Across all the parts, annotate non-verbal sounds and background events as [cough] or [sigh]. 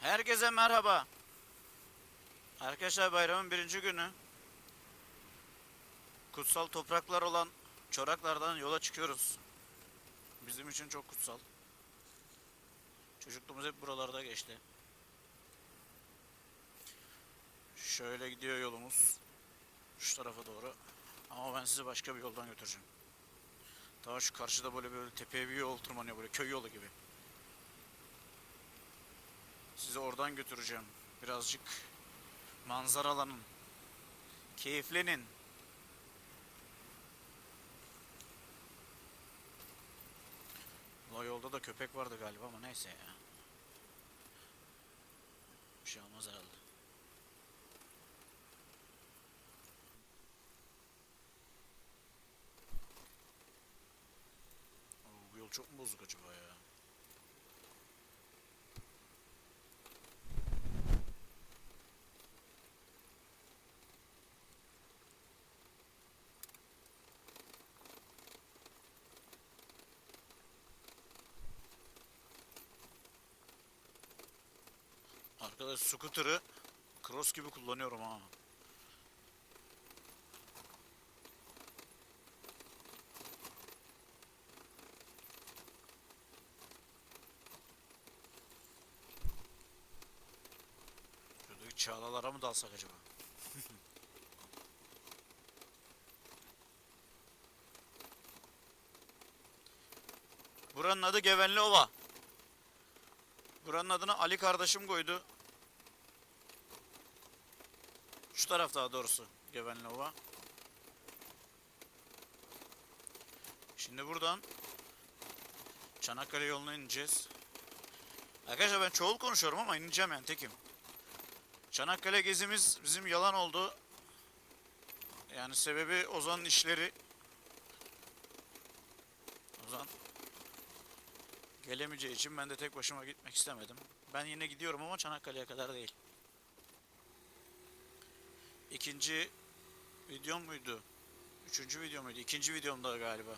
Herkese merhaba. Arkadaşlar bayramın birinci günü. Kutsal topraklar olan çoraklardan yola çıkıyoruz. Bizim için çok kutsal. Çocukluğumuz hep buralarda geçti. Şöyle gidiyor yolumuz. Şu tarafa doğru. Ama ben sizi başka bir yoldan götüreceğim. Daha şu karşıda böyle böyle tepeye bir yol tırmanıyor böyle köy yolu gibi. Sizi oradan götüreceğim. Birazcık manzaralanın. Keyiflenin. O yolda da köpek vardı galiba ama neyse ya. Bir şey olmaz herhalde. Oo, bu yol çok mu bozuk acaba ya? Arkadaş scooter'ı cross gibi kullanıyorum ha. Şuradaki çağlalara mı dalsak acaba? [laughs] Buranın adı Gevenli Ova. Buranın adını Ali kardeşim koydu. Şu taraf daha doğrusu Gevenli Ova. Şimdi buradan Çanakkale yoluna ineceğiz. Arkadaşlar ben çoğul konuşuyorum ama ineceğim yani tekim. Çanakkale gezimiz bizim yalan oldu. Yani sebebi Ozan'ın işleri. Ozan gelemeyeceği için ben de tek başıma gitmek istemedim. Ben yine gidiyorum ama Çanakkale'ye kadar değil. İkinci videom muydu? Üçüncü video muydu? İkinci videomda galiba.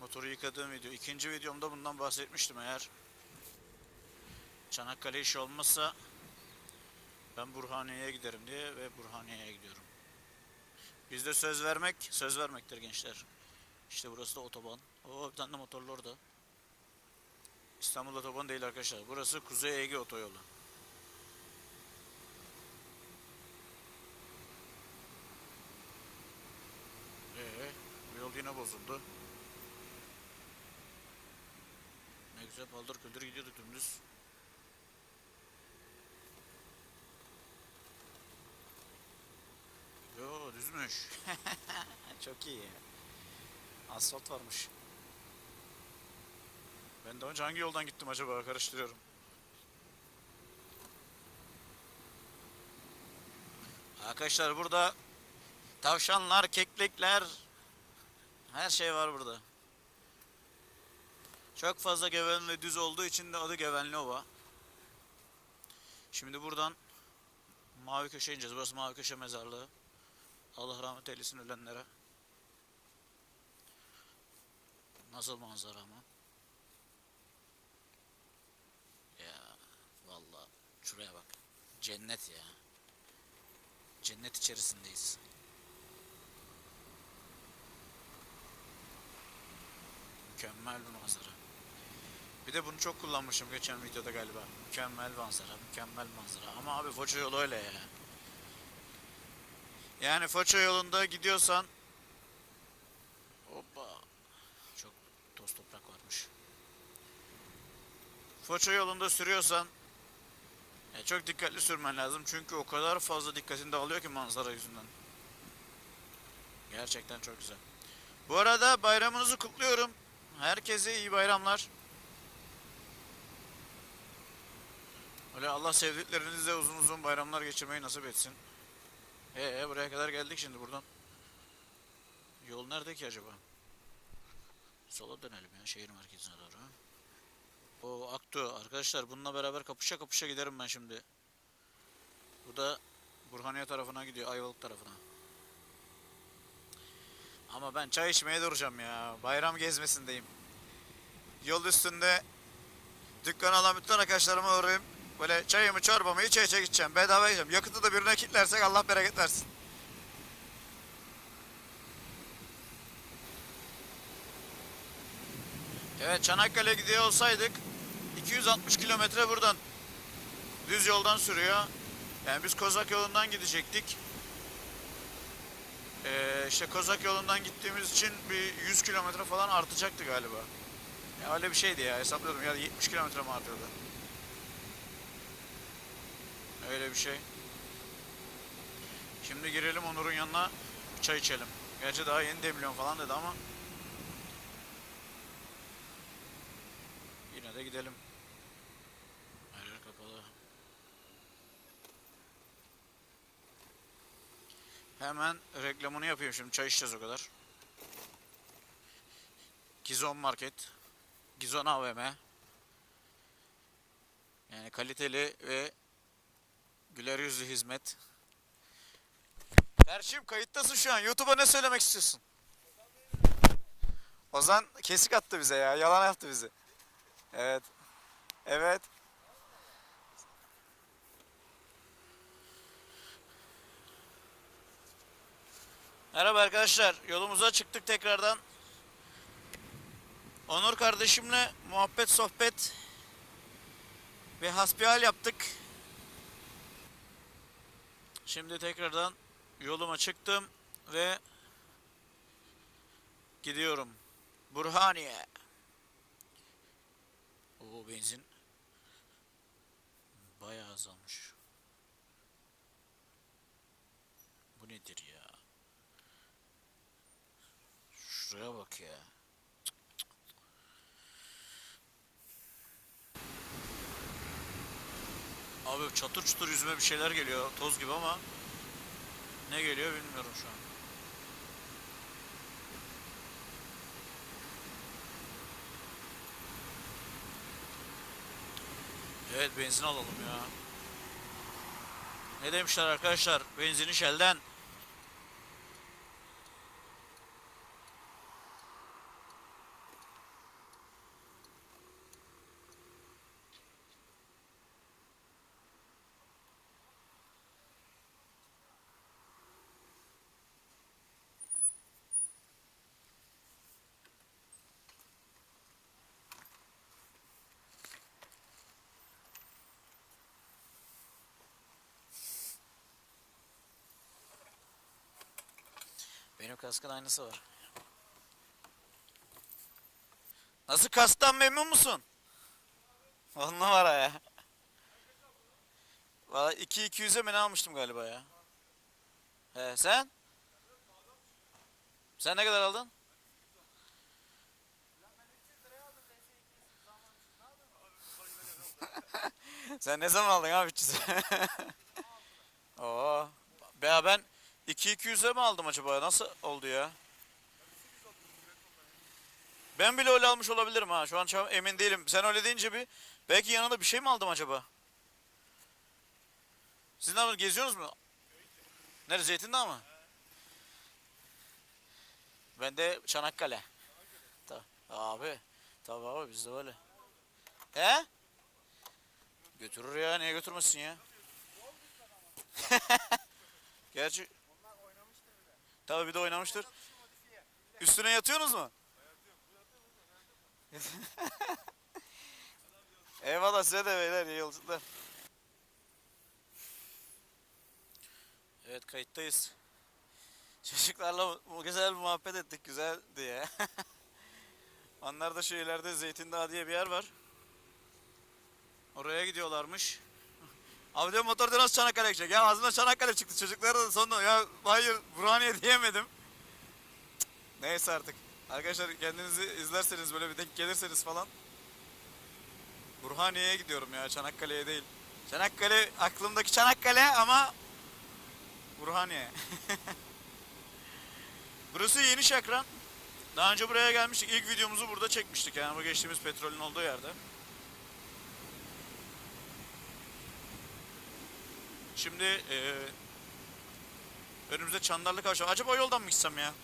Motoru yıkadığım video. İkinci videomda bundan bahsetmiştim eğer. Çanakkale işi olmazsa ben Burhaniye'ye giderim diye ve Burhaniye'ye gidiyorum. Bizde söz vermek, söz vermektir gençler. İşte burası da otoban. Oo bir tane de motorlu orada. İstanbul otobanı değil arkadaşlar. Burası Kuzey Ege otoyolu. Ee, bu yol yine bozuldu. Ne güzel paldır küldür gidiyorduk dümdüz. Yo düzmüş. [laughs] Çok iyi. Asfalt varmış. Ben de önce hangi yoldan gittim acaba karıştırıyorum. Arkadaşlar burada tavşanlar, keklikler her şey var burada. Çok fazla Gevenli düz olduğu için de adı Gevenli Ova. Şimdi buradan Mavi Köşe ineceğiz. Burası Mavi Köşe mezarlığı. Allah rahmet eylesin ölenlere. Nasıl manzara ama? Ya vallahi şuraya bak. Cennet ya. Cennet içerisindeyiz. Mükemmel bir manzara. Bir de bunu çok kullanmışım geçen videoda galiba. Mükemmel manzara, mükemmel manzara. Ama abi Foça yolu öyle ya. Yani Foça yolunda gidiyorsan Hoppa. Çok toz toprak varmış. Foça yolunda sürüyorsan e, çok dikkatli sürmen lazım çünkü o kadar fazla dikkatini dağılıyor ki manzara yüzünden. Gerçekten çok güzel. Bu arada bayramınızı kutluyorum. Herkese iyi bayramlar. Öyle Allah sevdiklerinizle uzun uzun bayramlar geçirmeyi nasip etsin. Ee buraya kadar geldik şimdi buradan. Yol nerede ki acaba? Sola dönelim ya şehir merkezine doğru. O Aktu arkadaşlar bununla beraber kapışa kapışa giderim ben şimdi. Bu da Burhaniye tarafına gidiyor Ayvalık tarafına. Ama ben çay içmeye duracağım ya. Bayram gezmesindeyim. Yol üstünde dükkan alan bütün arkadaşlarıma uğrayayım. Böyle çayımı çorbamı içe içe gideceğim. Bedava yiyeceğim. Yakıtı da birine kilitlersek Allah bereket versin. Evet Çanakkale gidiyor olsaydık 260 kilometre buradan düz yoldan sürüyor. Yani biz Kozak yolundan gidecektik. Ee, işte Kozak yolundan gittiğimiz için bir 100 kilometre falan artacaktı galiba. Ya öyle bir şeydi ya hesaplıyordum ya 70 kilometre mi artıyordu? Öyle bir şey. Şimdi girelim Onur'un yanına bir çay içelim. Gerçi daha yeni demliyorum falan dedi ama yine de gidelim. Her yer kapalı. Hemen reklamını yapayım şimdi çay içeceğiz o kadar. Gizon Market. Gizon AVM. Yani kaliteli ve güler yüzlü hizmet. Berçim kayıttasın şu an. YouTube'a ne söylemek istiyorsun? Ozan kesik attı bize ya. Yalan yaptı bizi. Evet. Evet. Merhaba arkadaşlar. Yolumuza çıktık tekrardan. Onur kardeşimle muhabbet sohbet ve hasbihal yaptık. Şimdi tekrardan yoluma çıktım ve gidiyorum. Burhaniye. O benzin bayağı azalmış. Bu nedir ya? Şuraya bak ya. Abi çatır çutur yüzüme bir şeyler geliyor toz gibi ama ne geliyor bilmiyorum şu an. Evet benzin alalım ya. Ne demişler arkadaşlar? Benzini Shell'den. Benim kaskın aynısı var. Nasıl kasktan memnun musun? On numara ya. Valla 2 200'e mi ne almıştım galiba ya. He sen? Sen ne kadar aldın? [laughs] Sen ne zaman aldın abi 300'e? [laughs] Oo. Be ben 2 200'e mi aldım acaba? Nasıl oldu ya? Ben bile öyle almış olabilirim ha. Şu an emin değilim. Sen öyle deyince bir belki yanında bir şey mi aldım acaba? Siz ne yapıyorsunuz? Geziyorsunuz mu? Nerede? Zeytindağı mı? Ben de Çanakkale. Ta abi. Tabii abi bizde öyle. He? Götürür ya. Niye götürmesin ya? [laughs] Gerçi Tabii bir de oynamıştır. Üstüne yatıyorsunuz mu? [laughs] Eyvallah size de beyler iyi yolculuklar. Evet kayıttayız. Çocuklarla bu güzel bir muhabbet ettik güzel diye. [laughs] Onlar da şu ileride Zeytindağ diye bir yer var. Oraya gidiyorlarmış. Abi diyor motorda nasıl Çanakkale gidecek? Ya ağzımdan Çanakkale çıktı çocuklar da sonra ya hayır Burhaniye diyemedim. Neyse artık. Arkadaşlar kendinizi izlerseniz böyle bir denk gelirseniz falan. Burhaniye'ye gidiyorum ya Çanakkale'ye değil. Çanakkale aklımdaki Çanakkale ama Burhaniye. [laughs] Burası Yeni Şakran. Daha önce buraya gelmiştik. İlk videomuzu burada çekmiştik yani bu geçtiğimiz petrolün olduğu yerde. Şimdi eee önümüzde Çandarlı Kavşağı. Acaba o yoldan mı gitsem ya?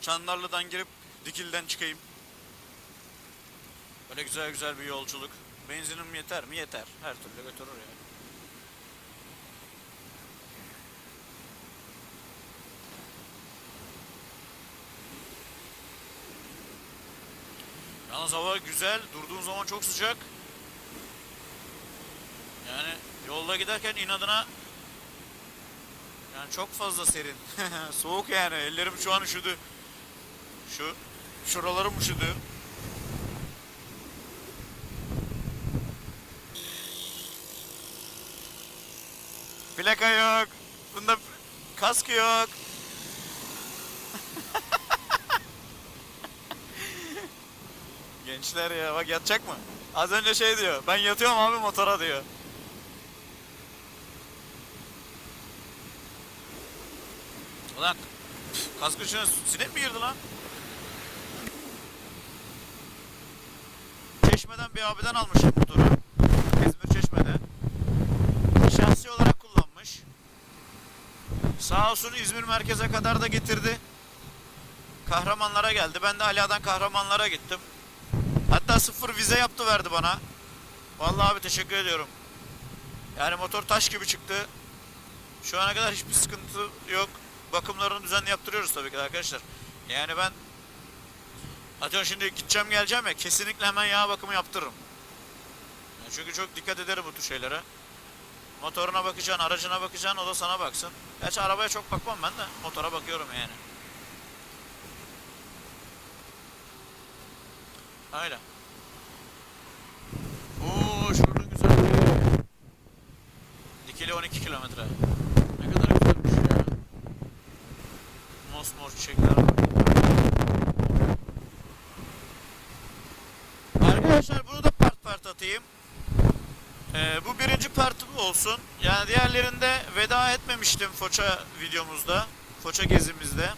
Çandarlı'dan girip Dikil'den çıkayım. Böyle güzel güzel bir yolculuk. Benzinim yeter mi? Yeter. Her türlü götürür ya. Yalnız hava güzel. Durduğun zaman çok sıcak. Yani yolda giderken inadına yani çok fazla serin. [laughs] Soğuk yani. Ellerim şu an üşüdü. Şu şuralarım üşüdü. Plaka yok. Bunda kaskı yok. [laughs] Gençler ya bak yatacak mı? Az önce şey diyor. Ben yatıyorum abi motora diyor. Ulan kaskın içine sinek mi girdi lan? Çeşmeden bir abiden almışım motoru. İzmir Çeşme'de. Şahsi olarak kullanmış. Sağ olsun İzmir merkeze kadar da getirdi. Kahramanlara geldi. Ben de Alia'dan kahramanlara gittim. Hatta sıfır vize yaptı verdi bana. Vallahi abi teşekkür ediyorum. Yani motor taş gibi çıktı. Şu ana kadar hiçbir sıkıntı yok. Bakımlarını düzenli yaptırıyoruz tabii ki arkadaşlar. Yani ben Atıyorum şimdi gideceğim geleceğim ya kesinlikle hemen yağ bakımı yaptırırım. Yani çünkü çok dikkat ederim bu tür şeylere. Motoruna bakacaksın, aracına bakacaksın, o da sana baksın. Gerçi arabaya çok bakmam ben de motora bakıyorum yani. Öyle. Oo şurada güzel Dikili 12 kilometre. Ne kadar güzelmiş ya. Mosmor çiçekler var. Arkadaşlar bunu da part part atayım. Ee, bu birinci partım olsun. Yani diğerlerinde veda etmemiştim Foça videomuzda. Foça gezimizde.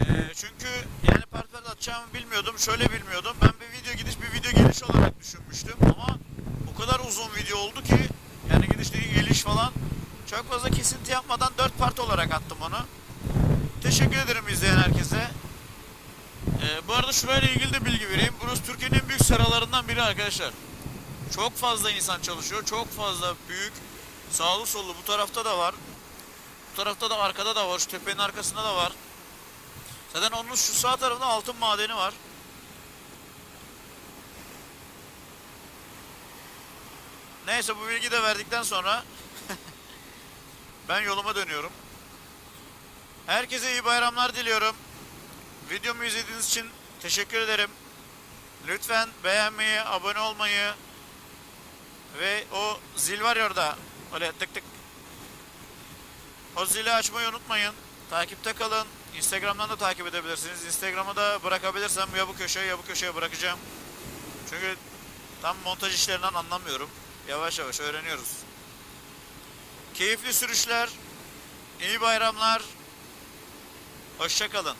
Ee, çünkü yani part part atacağımı bilmiyordum. Şöyle bilmiyordum. Ben bir video gidiş bir video geliş olarak düşünmüştüm. Ama o kadar uzun video oldu ki yani gidiş değil geliş falan. Çok fazla kesinti yapmadan 4 part olarak attım onu. Teşekkür ederim izleyen herkese. Ee, bu arada şurayla ilgili de bilgi vereyim. Burası Türkiye'nin en büyük seralarından biri arkadaşlar. Çok fazla insan çalışıyor. Çok fazla büyük. Sağlı sollu bu tarafta da var. Bu tarafta da arkada da var. Şu tepenin arkasında da var. Zaten onun şu sağ tarafında altın madeni var. Neyse bu bilgi de verdikten sonra [laughs] ben yoluma dönüyorum. Herkese iyi bayramlar diliyorum. Videomu izlediğiniz için teşekkür ederim. Lütfen beğenmeyi, abone olmayı ve o zil var ya orada. Öyle tık tık. O zili açmayı unutmayın. Takipte kalın. Instagram'dan da takip edebilirsiniz. Instagram'ı da bırakabilirsem ya bu köşeye ya bu köşeye bırakacağım. Çünkü tam montaj işlerinden anlamıyorum. Yavaş yavaş öğreniyoruz. Keyifli sürüşler. iyi bayramlar. Hoşçakalın.